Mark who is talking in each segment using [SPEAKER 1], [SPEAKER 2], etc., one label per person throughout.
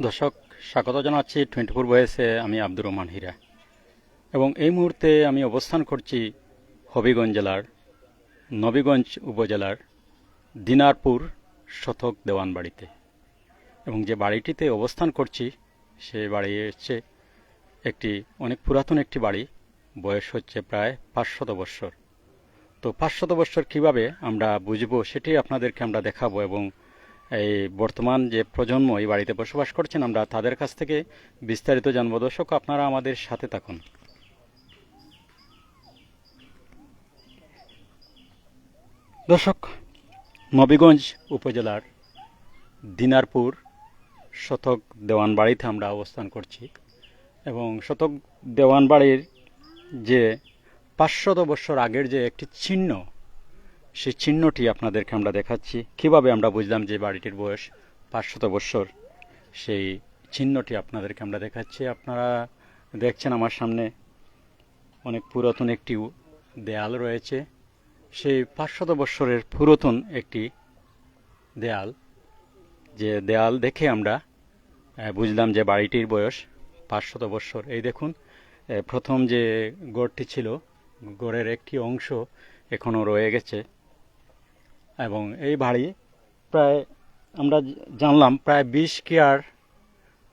[SPEAKER 1] দর্শক, স্বাগত জানাচ্ছি টোয়েন্টি ফোর বয়েসে আমি আব্দুর রহমান হীরা। এবং এই মুহূর্তে আমি অবস্থান করছি হবিগঞ্জ জেলার, নবীগঞ্জ উপজেলার দিনারপুর শতক দেওয়ান বাড়িতে এবং যে বাড়িটিতে অবস্থান করছি, সে বাড়ি হচ্ছে একটি, অনেক পুরাতন একটি বাড়ি, বয়স হচ্ছে প্রায় পাঁচশত বৎসর। তো পাঁচশত বৎসর কীভাবে আমরা বুঝব, সেটি আপনাদেরকে আমরা দেখাবো এবং এই বর্তমান যে প্রজন্ম এই বাড়িতে বসবাস করছেন, আমরা তাদের কাছ থেকে বিস্তারিত জানব। দর্শক, আপনারা আমাদের সাথে থাকুন। দর্শক, নবীগঞ্জ উপজেলার দিনারপুর শতক দেওয়ান বাড়িতে আমরা অবস্থান করছি এবং শতক দেওয়ান বাড়ির যে পাঁচশত বৎসর আগের যে একটি চিহ্ন সেই চিহ্নটি আপনাদেরকে আমরা দেখাচ্ছি। কীভাবে আমরা বুঝলাম যে বাড়িটির বয়স পাঁচশত বৎসর? সেই চিহ্নটি আপনাদেরকে আমরা দেখাচ্ছি। আপনারা দেখছেন আমার সামনে অনেক পুরাতন একটি দেয়াল রয়েছে। সেই পাঁচশত বৎসরের পুরাতন একটি দেয়াল। যে দেয়াল দেখে আমরা বুঝলাম যে বাড়িটির বয়স পাঁচশত বৎসর। এই দেখুন প্রথম যে গড়টি ছিল, গড়ের একটি অংশ এখনও রয়ে গেছে। এবং এই বাড়ি প্রায় আমরা জানলাম প্রায় বিশ কেয়ার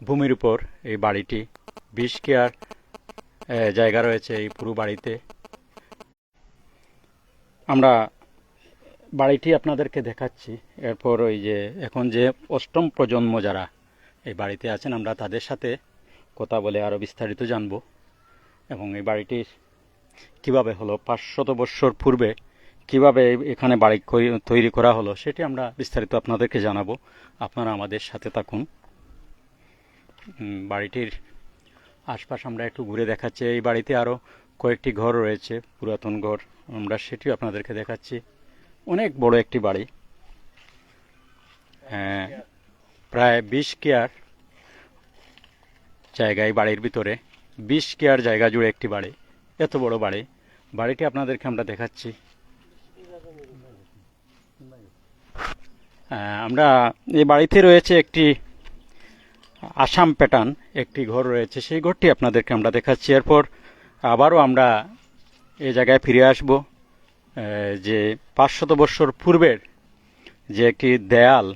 [SPEAKER 1] ভূমির উপর এই বাড়িটি। বিশ কেয়ার জায়গা রয়েছে এই পুরো বাড়িতে। আমরা বাড়িটি আপনাদেরকে দেখাচ্ছি। এরপর ওই যে, এখন যে অষ্টম প্রজন্ম যারা এই বাড়িতে আছেন, আমরা তাদের সাথে কথা বলে আরও বিস্তারিত জানব। এবং এই বাড়িটির কীভাবে হলো, পাঁচশত বৎসর পূর্বে কীভাবে এখানে বাড়ি তৈরি করা হলো সেটি আমরা বিস্তারিত আপনাদেরকে জানাব। আপনারা আমাদের সাথে থাকুন। বাড়িটির আশপাশ আমরা একটু ঘুরে দেখাচ্ছি। এই বাড়িতে আরও কয়েকটি ঘর রয়েছে, পুরাতন ঘর। আমরা সেটিও আপনাদেরকে দেখাচ্ছি। অনেক বড় একটি বাড়ি। হ্যাঁ প্রায় বিশ কেয়ার জায়গায় বাড়ির ভিতরে। বিশ কেয়ার জায়গা জুড়ে একটি বাড়ি। এত বড় বাড়ি। বাড়িটি আপনাদেরকে আমরা দেখাচ্ছি। আমরা এই বাড়িতে রয়েছে একটি আসাম প্যাটার্ন, একটি ঘর রয়েছে। সেই ঘরটি আপনাদেরকে আমরা দেখাচ্ছি। এরপর আবারও আমরা এ জায়গায় ফিরে আসব। যে পাঁচশত বৎসর পূর্বের যে একটি দেয়াল,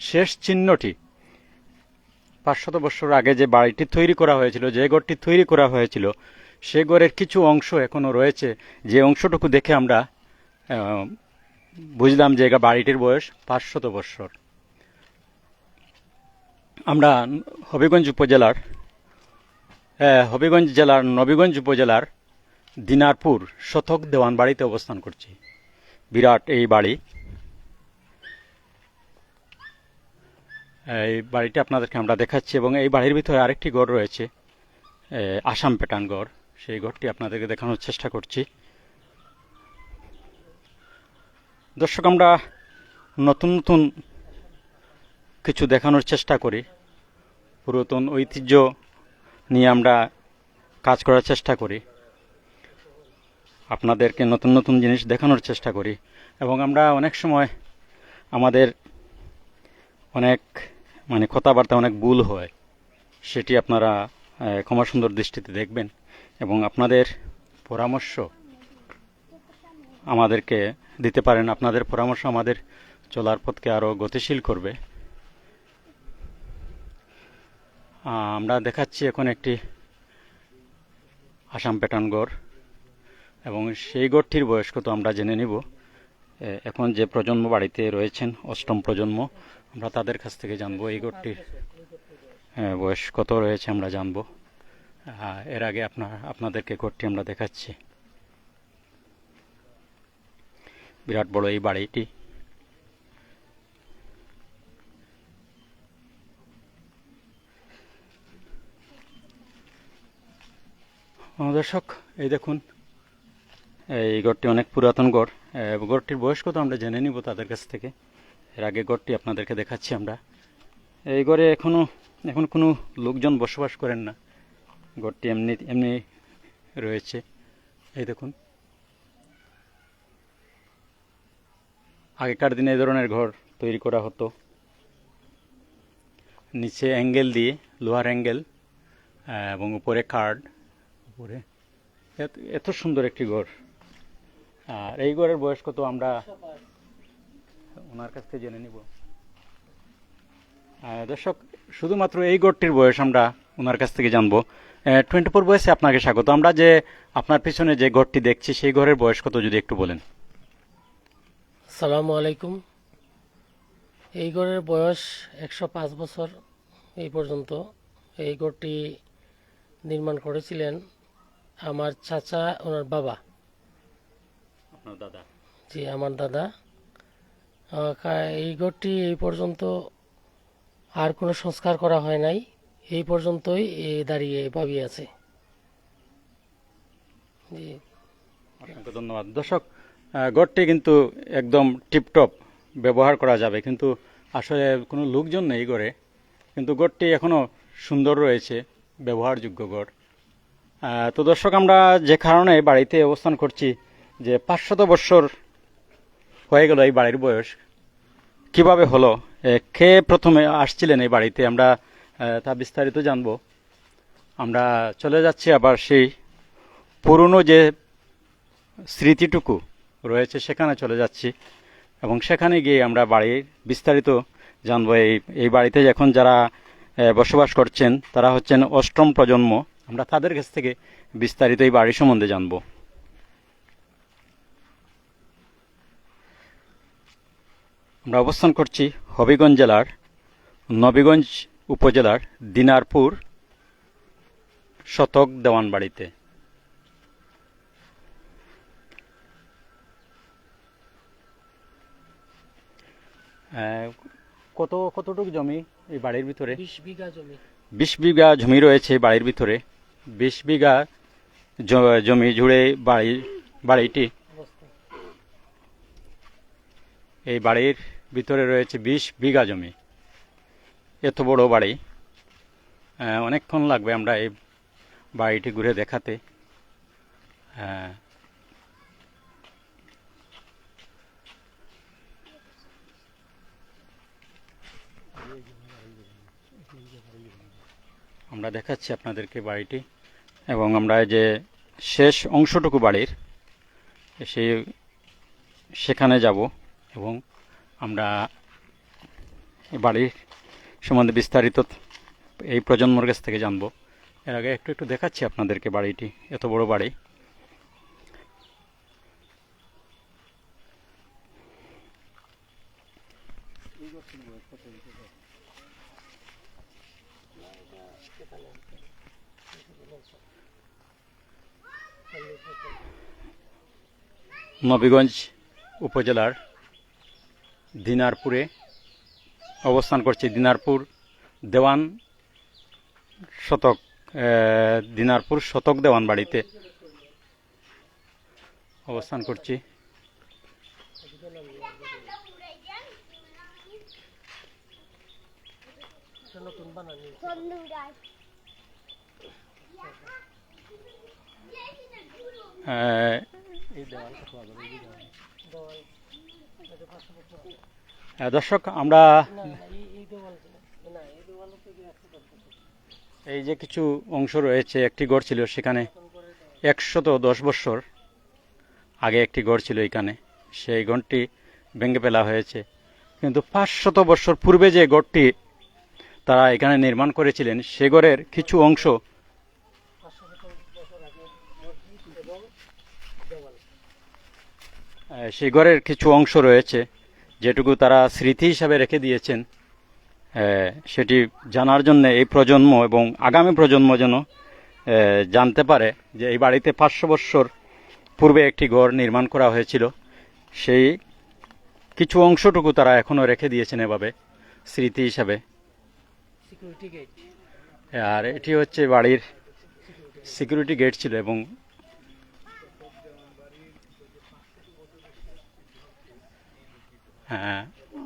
[SPEAKER 1] শেষ চিহ্নটি, পাঁচশত বৎসর আগে যে বাড়িটি তৈরি করা হয়েছিল, যে ঘরটি তৈরি করা হয়েছিল, সে ঘরের কিছু অংশ এখনও রয়েছে। যে অংশটুকু দেখে আমরা বুঝলাম যে এটা বাড়িটির বয়স পাঁচশত বৎসর। আমরা হবিগঞ্জ উপজেলার হবিগঞ্জ জেলার, নবীগঞ্জ উপজেলার দিনারপুর শতক দেওয়ান বাড়িতে অবস্থান করছি। বিরাট এই বাড়ি। এই বাড়িটি আপনাদেরকে আমরা দেখাচ্ছি এবং এই বাড়ির ভিতরে আরেকটি ঘর রয়েছে আসাম প্যাটার্ন ঘর। সেই ঘরটি আপনাদেরকে দেখানোর চেষ্টা করছি। দর্শক, আমরা নতুন নতুন কিছু দেখানোর চেষ্টা করি। পুরাতন ঐতিহ্য নিয়ে আমরা কাজ করার চেষ্টা করি। আপনাদেরকে নতুন নতুন জিনিস দেখানোর চেষ্টা করি। এবং আমরা অনেক সময় আমাদের অনেক মানে কথাবার্তা অনেক ভুল হয়। সেটি আপনারা ক্ষমা সুন্দর দৃষ্টিতে দেখবেন। এবং আপনাদের পরামর্শ আমাদেরকে দিতে পারেন। আপনাদের পরামর্শ আমাদের চলার পথকে আরও গতিশীল করবে। আমরা দেখাচ্ছি এখন একটি আসাম প্যাটার্ন গড়, এবং সেই গড়টির বয়স কত আমরা জেনে নিব। এখন যে প্রজন্ম বাড়িতে রয়েছেন, অষ্টম প্রজন্ম, আমরা তাদের কাছ থেকে জানব এই গড়টির বয়স কত রয়েছে, আমরা জানব। এর আগে আপনার, আপনাদেরকে গড়টি আমরা দেখাচ্ছি। বিরাট বড় এই বাড়িটি। দর্শক, এই দেখুন, এই গড়টি অনেক পুরাতন গড় গড়টির বয়স কত আমরা জেনে নিব তাদের কাছ থেকে। এর আগে গড়টি আপনাদেরকে দেখাচ্ছি আমরা। এই ঘরে এখনও, এখন কোনো লোকজন বসবাস করেন না। ঘরটি এমনি এমনি রয়েছে। এই দেখুন। আগেকার দিনে এই ধরনের ঘর তৈরি করা হতো। নিচে অ্যাঙ্গেল দিয়ে, লোহার অ্যাঙ্গেল এবং উপরে কার্ড উপরে। এত- সুন্দর একটি ঘর। আর এই ঘরের বয়স কত আমরা? ওনার কাছ থেকে জেনে নিব। দর্শক, শুধুমাত্র এই ঘরটির বয়স আমরা ওনার কাছ থেকে জানব। টোয়েন্টি ফোর বয়সে আপনাকে স্বাগত। আমরা যে, আপনার পিছনে যে ঘরটি দেখছি, সেই ঘরের বয়স কত, যদি একটু বলেন।
[SPEAKER 2] সালামু আলাইকুম। এই গড়ের বয়স একশো পাঁচ বছর এই পর্যন্ত। এই গড়টি নির্মাণ করেছিলেন আমার চাচা ওনার বাবা।
[SPEAKER 1] দাদা।
[SPEAKER 2] জি আমার দাদা। এই গড়টি এই পর্যন্ত আর কোনো সংস্কার করা হয় নাই। এই পর্যন্তই দাঁড়িয়ে ভাবি আছে। জি।
[SPEAKER 1] ধন্যবাদ। দর্শক গড়টি কিন্তু একদম টিপটপ ব্যবহার করা যাবে। কিন্তু আসলে কোনো লোকজন নেই গড়ে কিন্তু গড়টি এখনও সুন্দর রয়েছে, ব্যবহারযোগ্য গড় তো দর্শক, আমরা যে কারণে বাড়িতে অবস্থান করছি, যে পাঁচশত বৎসর হয়ে গেল এই বাড়ির বয়স, কীভাবে হলো? কে প্রথমে আসছিলেন এই বাড়িতে? আমরা তা বিস্তারিত জানব। আমরা চলে যাচ্ছি আবার সেই পুরনো যে স্মৃতিটুকু রয়েছে, সেখানে চলে যাচ্ছি। এবং সেখানে গিয়ে আমরা বাড়ির বিস্তারিত জানব। এই এই বাড়িতে এখন যারা বসবাস করছেন, তারা হচ্ছেন অষ্টম প্রজন্ম। আমরা তাদের কাছ থেকে বিস্তারিত এই বাড়ি সম্বন্ধে জানব। আমরা অবস্থান করছি হবিগঞ্জ জেলার, নবীগঞ্জ উপজেলার দিনারপুর শতক দেওয়ান বাড়িতে। কত কতটুকু জমি এই বাড়ির ভিতরে?
[SPEAKER 2] বিশ বিঘা জমি।
[SPEAKER 1] বিশ বিঘা জমি রয়েছে বাড়ির ভিতরে। বিশ বিঘা জমি জুড়ে বাড়ি বাড়িটি। এই বাড়ির ভিতরে রয়েছে বিশ বিঘা জমি। এত বড় বাড়ি। অনেকক্ষণ লাগবে আমরা এই বাড়িটি ঘুরে দেখাতে। হ্যাঁ আমরা দেখাচ্ছি আপনাদেরকে বাড়িটি এবং আমরা যে শেষ অংশটুকু বাড়ির সেই সেখানে যাব এবং আমরা বাড়ির সম্বন্ধে বিস্তারিত এই প্রজন্মর কাছ থেকে জানব। এর আগে একটু একটু দেখাচ্ছি আপনাদেরকে বাড়িটি, এত বড় বাড়ি। নবীগঞ্জ উপজেলার দিনারপুরে অবস্থান করছি দিনারপুর দেওয়ান শতক দিনারপুর শতক দেওয়ান বাড়িতে অবস্থান করছি। আহ, দর্শক আমরা
[SPEAKER 2] এই
[SPEAKER 1] যে কিছু অংশ রয়েছে একটি গড় ছিল সেখানে একশত দশ বৎসর আগে একটি গড় ছিল এখানে। সেই গড়টি ভেঙে ফেলা হয়েছে। কিন্তু পাঁচশত বৎসর পূর্বে যে গড়টি তারা এখানে নির্মাণ করেছিলেন সে গড়ের কিছু অংশ
[SPEAKER 2] পাঁচশো বছর আগে মসজিদ এবং দেওয়াল
[SPEAKER 1] আহ, সেই ঘরের কিছু অংশ রয়েছে যেটুকু তারা স্মৃতি হিসাবে রেখে দিয়েছেন। সেটি জানার জন্য এই প্রজন্ম এবং আগামী প্রজন্ম যেন জানতে পারে যে এই বাড়িতে পাঁচশো বৎসর পূর্বে একটি ঘর নির্মাণ করা হয়েছিল। সেই কিছু অংশটুকু তারা এখনও রেখে দিয়েছেন এভাবে স্মৃতি হিসাবে। আর এটি হচ্ছে বাড়ির সিকিউরিটি গেট ছিল এবং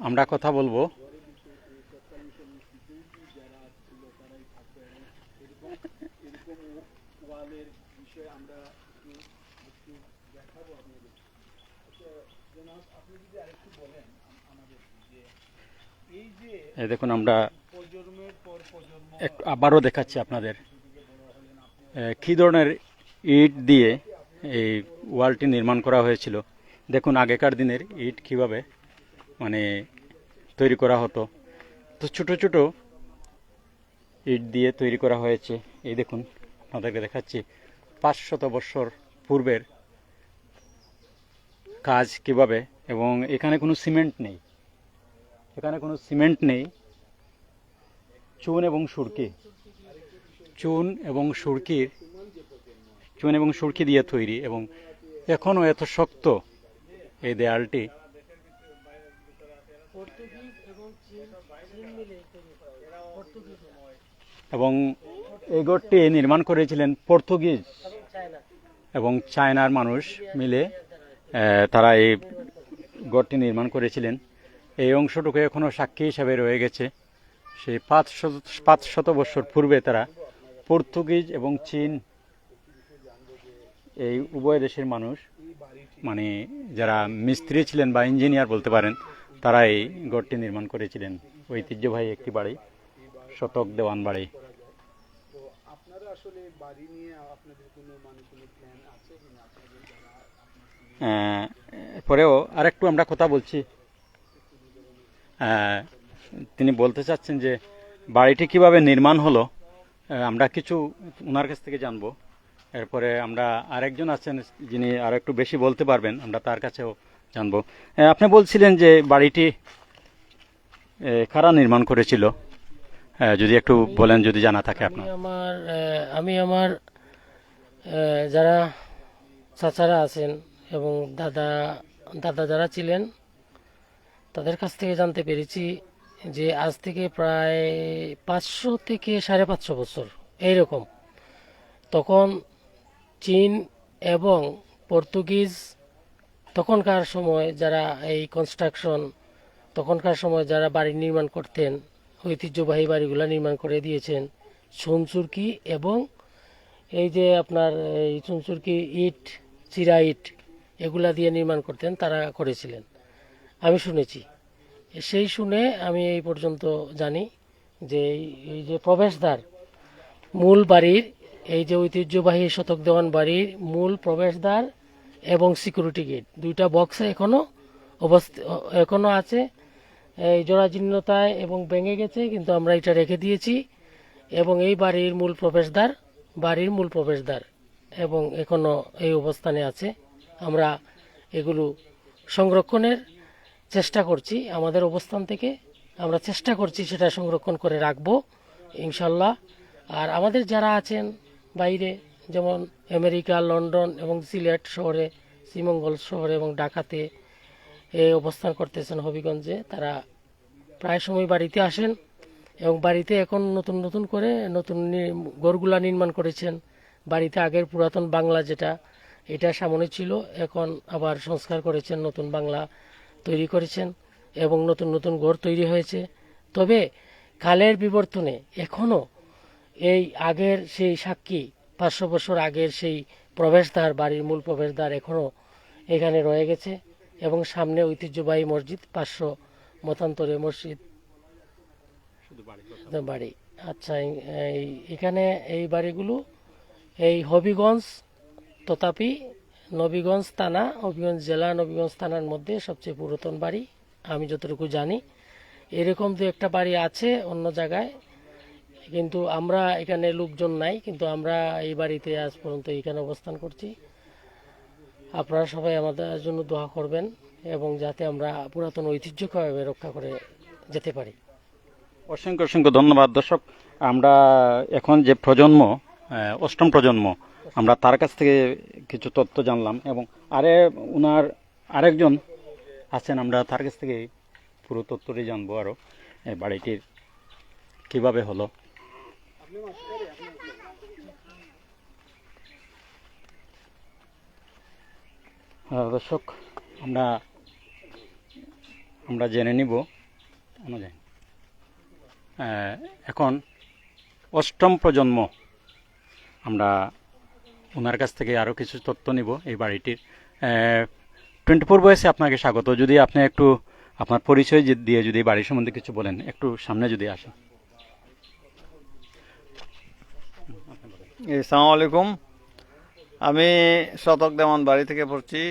[SPEAKER 1] আমরা কথা বলব। দেখুন, আমরা আবারও দেখাচ্ছি আপনাদের। কী ধরনের ইট দিয়ে এই ওয়ালটি নির্মাণ করা হয়েছিল? দেখুন, আগেকার দিনের ইট কীভাবে মানে তৈরি করা হতো। তো ছোট ছোট ইট দিয়ে তৈরি করা হয়েছে। এই দেখুন, আপনাদেরকে দেখাচ্ছি। পাঁচশত বৎসর পূর্বের কাজ কীভাবে এবং এখানে কোনো সিমেন্ট নেই। এখানে কোনো সিমেন্ট নেই। চুন এবং সুরকি। চুন এবং সুরকির চুন এবং সুরকি দিয়ে তৈরি এবং এখনও এত শক্ত এই দেয়ালটি এবং এই গড়টি নির্মাণ করেছিলেন পর্তুগিজ এবং চায়নার মানুষ মিলে তারা এই গড়টি নির্মাণ করেছিলেন। এই অংশটুকু এখনও সাক্ষী হিসাবে রয়ে গেছে। সেই পাঁচ পাঁচ শত বছর পূর্বে তারা পর্তুগিজ এবং চীন, এই উভয় দেশের মানুষ মানে যারা মিস্ত্রি ছিলেন বা ইঞ্জিনিয়ার বলতে পারেন তারা এই গড়টি নির্মাণ করেছিলেন। ঐতিহ্যবাহী একটি বাড়ি, শতক দেওয়ান বাড়ি। পরেও আরেকটু আমরা কথা বলছি। তিনি বলতে চাচ্ছেন যে, বাড়িটি কীভাবে নির্মাণ হলো আমরা কিছু ওনার কাছ থেকে জানব। এরপরে আমরা আরেকজন আছেন যিনি আর একটু বেশি বলতে পারবেন, আমরা তার কাছেও জানব। আপনি বলছিলেন যে বাড়িটি কারা নির্মাণ করেছিল? যদি একটু বলেন যদি জানা থাকে আপনার।
[SPEAKER 2] আমার আমি আমার যারা চাচারা আছেন এবং দাদা দাদা যারা ছিলেন তাদের কাছ থেকে জানতে পেরেছি যে আজ থেকে প্রায় পাঁচশো থেকে সাড়ে পাঁচশো বছর এইরকম। তখন চীন এবং পর্তুগিজ তখনকার সময় যারা এই কনস্ট্রাকশন তখনকার সময় যারা বাড়ি নির্মাণ করতেন, ঐতিহ্যবাহী বাড়িগুলো নির্মাণ করে দিয়েছেন চুনচুরকি এবং এই যে আপনার এই চুনচুরকি ইট, চিরা ইট, এগুলা দিয়ে নির্মাণ করতেন, তারা করেছিলেন। আমি শুনেছি। সেই শুনে আমি এই পর্যন্ত জানি যে এই- এই যে প্রবেশদ্বার, মূল বাড়ির, এই যে ঐতিহ্যবাহী শতক দেওয়ান বাড়ির মূল প্রবেশদ্বার এবং সিকিউরিটি গেট। দুইটা বক্সে এখনও অবস্থিত এখনও আছে। এই জরাজীর্ণতায় এবং ভেঙে গেছে, কিন্তু আমরা এটা রেখে দিয়েছি। এবং এই বাড়ির মূল প্রবেশদ্বার, বাড়ির মূল প্রবেশদ্বার এবং এখনও এই অবস্থানে আছে। আমরা এগুলো সংরক্ষণের চেষ্টা করছি, আমাদের অবস্থান থেকে আমরা চেষ্টা করছি সেটা সংরক্ষণ করে রাখব, ইনশাল্লাহ। আর আমাদের যারা আছেন বাইরে যেমন আমেরিকা, লন্ডন এবং সিলেট শহরে, শ্রীমঙ্গল শহরে এবং ঢাকাতে অবস্থান করতেছেন হবিগঞ্জে। তারা প্রায় সময় বাড়িতে আসেন এবং বাড়িতে এখন নতুন নতুন করে নতুন ঘরগুলা নির্মাণ করেছেন। বাড়িতে আগের পুরাতন বাংলা যেটা, এটা সামনে ছিল, এখন আবার সংস্কার করেছেন, নতুন বাংলা তৈরি করেছেন এবং নতুন নতুন ঘর তৈরি হয়েছে। তবে কালের বিবর্তনে এখনও এই আগের সেই সাক্ষী পাঁচশো বছর আগের সেই প্রবেশদ্বার বাড়ির মূল প্রবেশদ্বার এখনও এখানে রয়ে গেছে এবং সামনে ঐতিহ্যবাহী মসজিদ পাঁচশো মতান্তরে মসজিদ। বাড়ি। আচ্ছা এই- এখানে এই বাড়িগুলো এই হবিগঞ্জ তথাপি নবীগঞ্জ থানা হবিগঞ্জ জেলা নবীগঞ্জ থানার মধ্যে সবচেয়ে পুরাতন বাড়ি। আমি যতটুকু জানি এরকম দু একটা বাড়ি আছে অন্য জায়গায়। কিন্তু আমরা এখানে লোকজন নাই, কিন্তু আমরা এই বাড়িতে আজ পর্যন্ত এখানে অবস্থান করছি। আপনারা সবাই আমাদের জন্য দোয়া করবেন এবং যাতে আমরা পুরাতন ঐতিহ্যকে রক্ষা করে যেতে পারি।
[SPEAKER 1] অসংখ্য অসংখ্য ধন্যবাদ, দর্শক। আমরা এখন যে প্রজন্ম অষ্টম প্রজন্ম, আমরা তার কাছ থেকে কিছু তথ্য জানলাম এবং আরে ওনার আরেকজন আছেন, আমরা তার কাছ থেকে পুরো তথ্যটি জানব আরও বাড়িটির কীভাবে হলো। দর্শক, আমরা আমরা জেনে নিব। এখন অষ্টম প্রজন্ম। আমরা ওনার কাছ থেকে আরও কিছু তথ্য নিব এই বাড়িটির। টোয়েন্টি ফোর বয়সে আপনাকে স্বাগত। যদি আপনি একটু আপনার পরিচয় দিয়ে যদি বাড়ির সম্বন্ধে কিছু বলেন, একটু সামনে যদি আসেন।
[SPEAKER 3] আসসালামু আলাইকুম। আমি শতক দেওয়ান বাড়ি থেকে পড়ছি।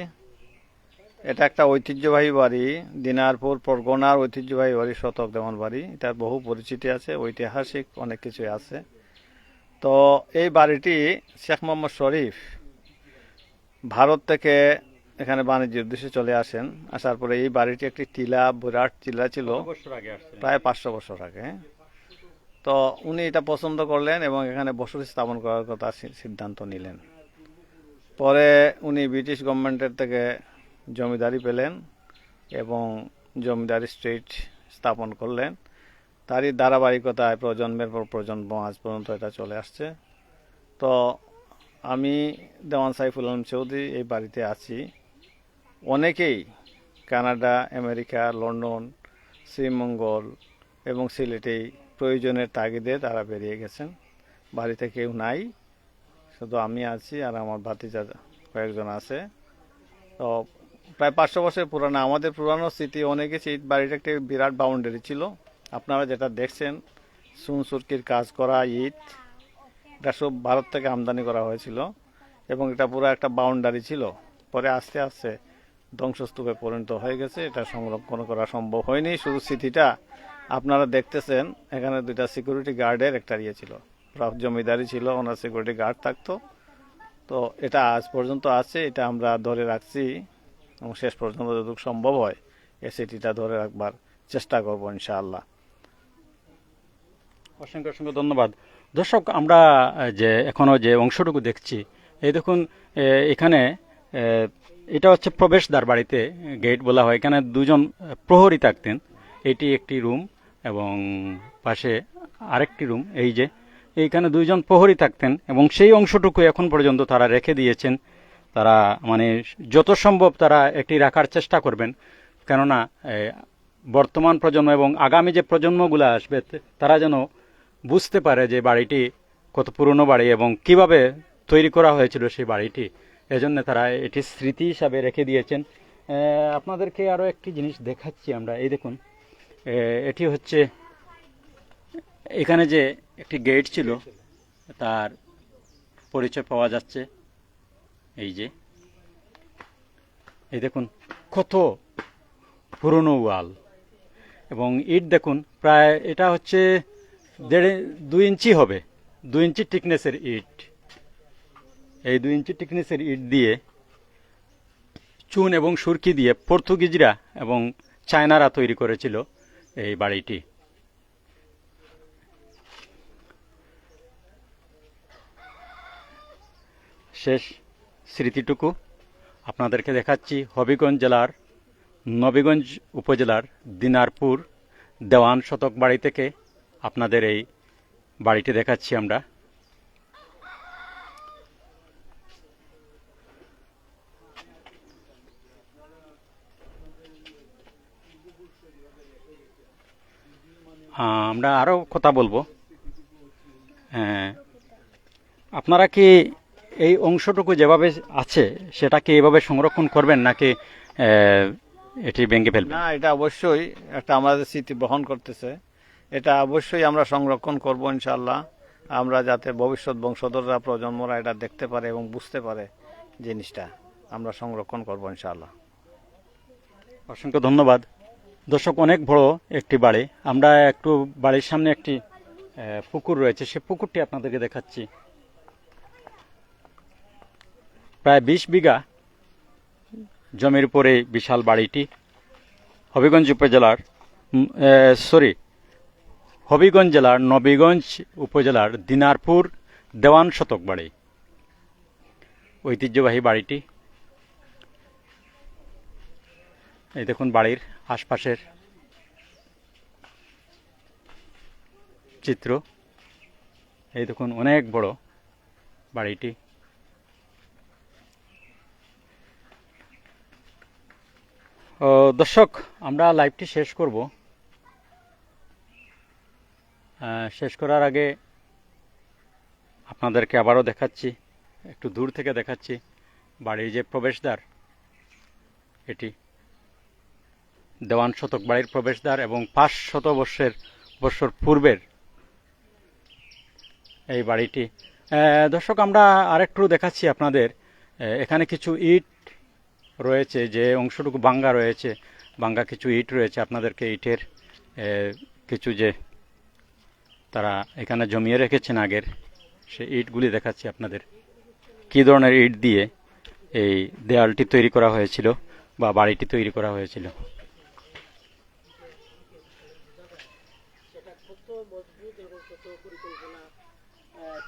[SPEAKER 3] এটা একটা ঐতিহ্যবাহী বাড়ি দিনারপুর পরগনার ঐতিহ্যবাহী বাড়ি শতক দেওয়ান বাড়ি। এটার বহু পরিচিতি আছে ঐতিহাসিক অনেক কিছুই আছে। তো এই বাড়িটি শেখ মোহাম্মদ শরীফ ভারত থেকে এখানে বাণিজ্য উদ্দেশ্যে চলে আসেন। আসার পরে এই বাড়িটি একটি টিলা বিরাট টিলা ছিল। প্রায় পাঁচশো বছর আগে। তো উনি এটা পছন্দ করলেন এবং এখানে বসতি স্থাপন করার কথা সিদ্ধান্ত নিলেন। পরে উনি ব্রিটিশ গভর্নমেন্টের থেকে জমিদারি পেলেন এবং জমিদারি স্ট্রিট স্থাপন করলেন। তারই ধারাবাহিকতায় প্রজন্মের পর প্রজন্ম আজ পর্যন্ত এটা চলে আসছে। তো আমি দেওয়ান সাইফুল আলম চৌধুরী এই বাড়িতে আছি। অনেকেই কানাডা, আমেরিকা, লন্ডন, শ্রীমঙ্গল এবং সিলেটেই প্রয়োজনের তাগিদে তারা বেরিয়ে গেছেন। বাড়িতে কেউ নাই। শুধু আমি আছি আর আমার ভাতিজা কয়েকজন আছে। তো প্রায় পাঁচশো বছর পুরানো, আমাদের পুরানো স্মৃতি অনেকে এই বাড়িটা একটি বিরাট বাউন্ডারি ছিল। আপনারা যেটা দেখছেন সুনসুরকির কাজ করা, ইট, এটা সব ভারত থেকে আমদানি করা হয়েছিল এবং এটা পুরো একটা বাউন্ডারি ছিল। পরে আস্তে আস্তে ধ্বংসস্তূপে পরিণত হয়ে গেছে। এটা সংরক্ষণ করা সম্ভব হয়নি। শুধু স্মৃতিটা আপনারা দেখতেছেন, এখানে দুইটা সিকিউরিটি গার্ডের একটা ইয়ে ছিল। প্রাপ জমিদারি ছিল, ওনার সিকিউরিটি গার্ড থাকতো। তো এটা আজ পর্যন্ত আছে, এটা আমরা ধরে রাখছি এবং শেষ পর্যন্ত যতটুকু সম্ভব হয় এই স্মৃতিটা ধরে রাখবার চেষ্টা করব ইনশাআল্লাহ।
[SPEAKER 1] অসংখ্য অসংখ্য ধন্যবাদ। দর্শক, আমরা যে এখনও যে অংশটুকু দেখছি, এই দেখুন এখানে এটা হচ্ছে প্রবেশদ্বার বাড়িতে গেট বলা হয়। এখানে দুজন প্রহরী থাকতেন। এটি একটি রুম এবং পাশে আরেকটি রুম, এই যে, এইখানে দুইজন প্রহরী থাকতেন এবং সেই অংশটুকু এখন পর্যন্ত তারা রেখে দিয়েছেন। তারা মানে যত সম্ভব তারা একটি রাখার চেষ্টা করবেন। কেননা বর্তমান প্রজন্ম এবং আগামী যে প্রজন্মগুলো আসবে তারা যেন বুঝতে পারে যে বাড়িটি কত পুরনো বাড়ি এবং কীভাবে তৈরি করা হয়েছিল সেই বাড়িটি। এজন্য তারা এটি স্মৃতি হিসাবে রেখে দিয়েছেন। আপনাদেরকে আরও একটি জিনিস দেখাচ্ছি আমরা। এই দেখুন এটি হচ্ছে, এখানে যে একটি গেট ছিল, তার পরিচয় পাওয়া যাচ্ছে। এই যে, এই দেখুন, কত পুরনো ওয়াল। এবং ইট দেখুন, প্রায় এটা হচ্ছে দেড়, দুই ইঞ্চি হবে, দুই ইঞ্চি টিকনেসের ইট। এই দুই ইঞ্চি টিকনেসের ইট দিয়ে চুন এবং সুরকি দিয়ে পর্তুগিজরা এবং চায়নারা তৈরি করেছিল। এই বাড়িটি। শেষ স্মৃতিটুকু আপনাদেরকে দেখাচ্ছি হবিগঞ্জ জেলার নবীগঞ্জ উপজেলার দিনারপুর দেওয়ান শতক বাড়ি থেকে আপনাদের এই বাড়িটি দেখাচ্ছি আমরা। আমরা আরও কথা বলব। হ্যাঁ, আপনারা কি এই অংশটুকু যেভাবে আছে সেটা কি এভাবে সংরক্ষণ করবেন নাকি এটি ভেঙে ফেলবেন?
[SPEAKER 3] না এটা অবশ্যই একটা আমাদের স্মৃতি বহন করতেছে। এটা অবশ্যই আমরা সংরক্ষণ করব ইনশাল্লাহ আমরা যাতে ভবিষ্যৎ বংশধররা প্রজন্মরা এটা দেখতে পারে এবং বুঝতে পারে জিনিসটা। আমরা সংরক্ষণ করব ইনশাল্লাহ
[SPEAKER 1] অসংখ্য ধন্যবাদ। দর্শক, অনেক বড় একটি বাড়ি। আমরা একটু বাড়ির সামনে একটি পুকুর রয়েছে। সে পুকুরটি আপনাদেরকে দেখাচ্ছি। প্রায় বিশ বিঘা জমির উপরে বিশাল বাড়িটি। হবিগঞ্জ উপজেলার সরি, হবিগঞ্জ জেলার নবীগঞ্জ উপজেলার দিনারপুর দেওয়ান শতক বাড়ি। ঐতিহ্যবাহী বাড়িটি। এই দেখুন বাড়ির আশপাশের চিত্র। এই দেখুন অনেক বড় বাড়িটি। দর্শক, আমরা লাইভটি শেষ করব। শেষ করার আগে আপনাদেরকে আবারও দেখাচ্ছি, একটু দূর থেকে দেখাচ্ছি বাড়ির যে প্রবেশদ্বার, এটি। দেওয়ান শতক বাড়ির প্রবেশদ্বার এবং পাঁচ শত বর্ষের বৎসর পূর্বের এই বাড়িটি। দর্শক, আমরা আরেকটু দেখাচ্ছি আপনাদের। এখানে কিছু ইট রয়েছে, যে অংশটুকু বাঙ্গা রয়েছে। বাঙ্গা কিছু ইট রয়েছে, আপনাদেরকে ইটের কিছু যে তারা এখানে জমিয়ে রেখেছেন আগের সেই ইটগুলি দেখাচ্ছি আপনাদের। কী ধরনের ইট দিয়ে এই দেয়ালটি তৈরি করা হয়েছিল বা বাড়িটি তৈরি করা হয়েছিল
[SPEAKER 2] সেটা কত মজবুত এবং কত পরিকল্পনা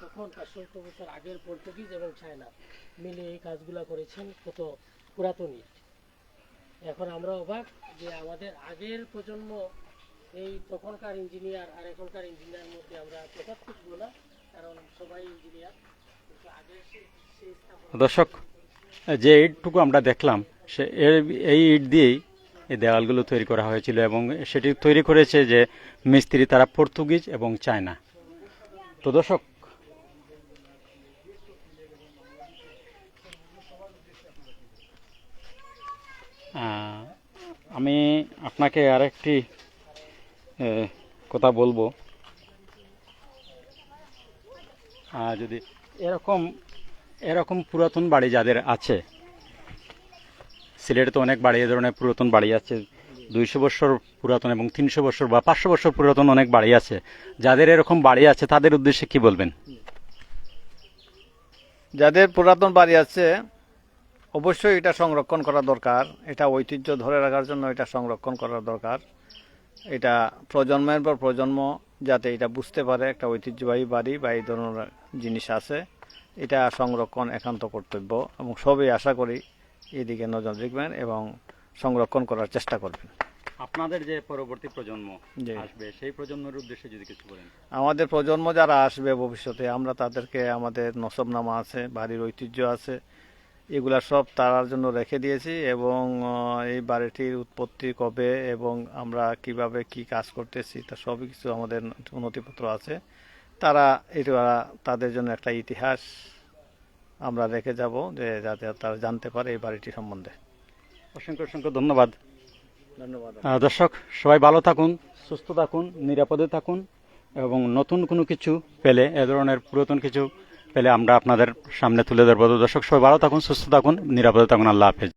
[SPEAKER 2] তখনকার সত্তর বছর আগের পর্তুগিজ এবং চায়না মিলে এই কাজগুলা করেছেন কত পুরাতন ইট। এখন আমরা অবাক যে আমাদের আগের প্রজন্ম এই তখনকার ইঞ্জিনিয়ার আর এখনকার ইঞ্জিনিয়ার মধ্যে আমরা তফাৎ খুঁজবো না, কারণ সবাই ইঞ্জিনিয়ার আগের
[SPEAKER 1] দর্শক, যে ইটটুকু আমরা দেখলাম, সে এই ইট দিয়েই এই দেওয়ালগুলো তৈরি করা হয়েছিল এবং সেটি তৈরি করেছে যে মিস্ত্রি তারা পর্তুগিজ এবং চায়না। তো দর্শক আমি আপনাকে আরেকটি কথা বলব। যদি এরকম এরকম পুরাতন বাড়ি যাদের আছে, সিলেটে তো অনেক বাড়ি, এ ধরনের পুরাতন বাড়ি আছে দুইশো বছর পুরাতন এবং তিনশো বছর বা পাঁচশো বছর পুরাতন অনেক বাড়ি আছে। যাদের এরকম বাড়ি আছে, তাদের উদ্দেশ্যে কি বলবেন?
[SPEAKER 3] যাদের পুরাতন বাড়ি আছে, অবশ্যই এটা সংরক্ষণ করা দরকার। এটা ঐতিহ্য ধরে রাখার জন্য এটা সংরক্ষণ করা দরকার। এটা প্রজন্মের পর প্রজন্ম যাতে এটা বুঝতে পারে একটা ঐতিহ্যবাহী বাড়ি বা এই ধরনের জিনিস আছে। এটা সংরক্ষণ একান্ত কর্তব্য এবং সবই আশা করি এদিকে নজর রাখবেন এবং সংরক্ষণ করার চেষ্টা করবেন।
[SPEAKER 1] আপনাদের যে পরবর্তী প্রজন্ম। আসবে সেই প্রজন্মের উদ্দেশ্যে যদি কিছু বলেন।
[SPEAKER 3] আমাদের প্রজন্ম যারা আসবে ভবিষ্যতে আমরা তাদেরকে আমাদের নসবনামা আছে বাড়ির ঐতিহ্য আছে এগুলা সব তারার জন্য রেখে দিয়েছি এবং এই বাড়িটির উৎপত্তি কবে এবং আমরা কীভাবে কি কাজ করতেছি তা সবই কিছু আমাদের নথিপত্র আছে। তারা এটা তাদের জন্য একটা ইতিহাস আমরা রেখে যাব যে যাতে তারা জানতে পারে এই বাড়িটি সম্বন্ধে।
[SPEAKER 1] অসংখ্য অসংখ্য ধন্যবাদ।
[SPEAKER 3] ধন্যবাদ।
[SPEAKER 1] দর্শক সবাই ভালো থাকুন সুস্থ থাকুন নিরাপদে থাকুন এবং নতুন কোনো কিছু পেলে এ ধরনের পুরাতন কিছু পেলে আমরা আপনাদের সামনে তুলে ধরবো। দর্শক সবাই ভালো থাকুন সুস্থ থাকুন নিরাপদে থাকুন। আল্লাহ হাফেজ।